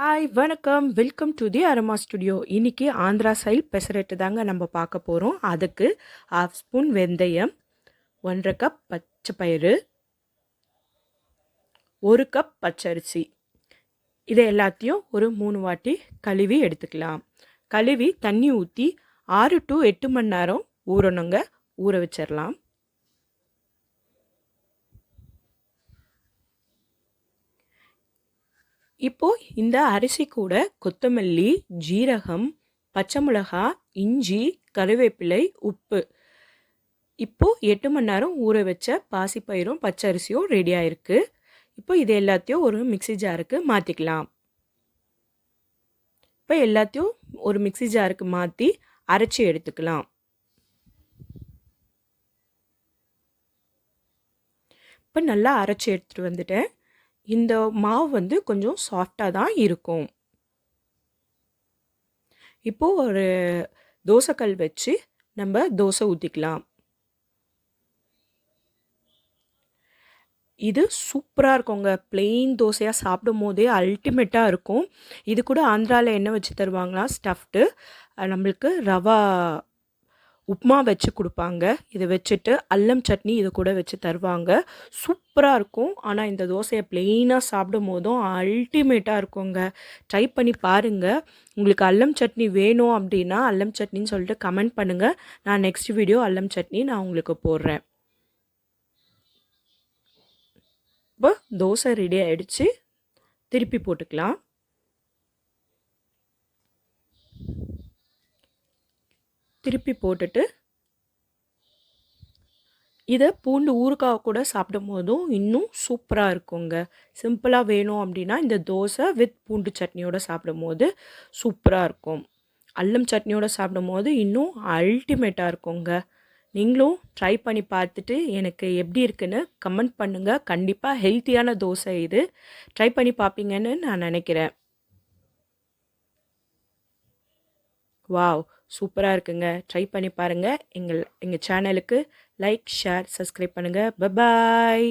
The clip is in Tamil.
ஹாய் வணக்கம். Welcome to the Aroma studio இன்னைக்கு ஆந்திரா சைல் பெசரெட்டு தாங்க நம்ம பார்க்க போகிறோம் அதுக்கு ஹாஃப் ஸ்பூன் வெந்தயம் ஒன்றரை கப் பச்சை பயிறு ஒரு கப் பச்சரிசி. இதை எல்லாத்தையும் ஒரு மூணு வாட்டி கழுவி எடுத்துக்கலாம். கழுவி தண்ணி ஊற்றி ஆறு டு எட்டு மணி நேரம் ஊறணுங்க. ஊற வச்சிடலாம் இப்போ இந்த அரிசி கூட கொத்தமல்லி ஜீரகம் பச்சை மிளகா இஞ்சி கருவேப்பிலை உப்பு. இப்போ எட்டு மணி நேரம் ஊற வச்ச பாசிப்பயிரும் பச்சை அரிசியும் ரெடி ஆயிருக்கு. இப்போ இது எல்லாத்தையும் ஒரு மிக்சி ஜாருக்கு மாற்றிக்கலாம் இப்போ எல்லாத்தையும் ஒரு மிக்சி ஜாருக்கு மாற்றி அரைச்சி எடுத்துக்கலாம். இப்போ நல்லா அரைச்சி எடுத்துகிட்டு வந்துட்டேன். இந்த மாவு வந்து கொஞ்சம் சாஃப்டாக தான் இருக்கும். இப்போது ஒரு தோசைக்கல் வச்சு நம்ம தோசை ஊற்றிக்கலாம் இது சூப்பராக இருக்குங்க. பிளெயின் தோசையாக சாப்பிடும் போதே அல்டிமேட்டாக இருக்கும். இது கூட ஆந்திராவில் என்ன வச்சு தருவாங்களா ஸ்டஃப்டு நம்மளுக்கு ரவா உப்புமா வச்சு கொடுப்பாங்க. இதை வச்சுட்டு அல்லம் சட்னி இது கூட வச்சு தருவாங்க. சூப்பராக இருக்கும். ஆனால் இந்த தோசையை ப்ளெயினாக சாப்பிடும் போதும் அல்டிமேட்டாக இருக்குங்க. ட்ரை பண்ணி பாருங்கள் உங்களுக்கு அல்லம் சட்னி வேணும் அப்படின்னா அல்லம் சட்னின்னு சொல்லிட்டு கமெண்ட் பண்ணுங்கள் நான் நெக்ஸ்ட் வீடியோ அல்லம் சட்னி நான் உங்களுக்கு போடுறேன். இப்போ தோசை ரெடி ஆகிடுச்சு திருப்பி போட்டுக்கலாம். திருப்பி போட்டுட்டு இதை பூண்டு ஊறுகாய் கூட சாப்பிடும் போதும் இன்னும் சூப்பராக இருக்குங்க. சிம்பிளாக வேணும் அப்படின்னா இந்த தோசை வித் பூண்டு சட்னியோடு சாப்பிடும் போது சூப்பராக இருக்கும். அல்லம் சட்னியோடு சாப்பிடும் போது இன்னும் அல்டிமேட்டாக இருக்குங்க. நீங்களும் ட்ரை பண்ணி பார்த்துட்டு எனக்கு எப்படி இருக்குன்னு கமெண்ட் பண்ணுங்கள் கண்டிப்பாக ஹெல்த்தியான தோசை இது. ட்ரை பண்ணி பார்ப்பீங்கன்னு நான் நினைக்கிறேன். வாவ் சூப்பராக இருக்குங்க. ட்ரை பண்ணி பாருங்கள் எங்கள் எங்கள் சேனலுக்கு லைக் ஷேர் சப்ஸ்கிரைப் பண்ணுங்கள் பபாய்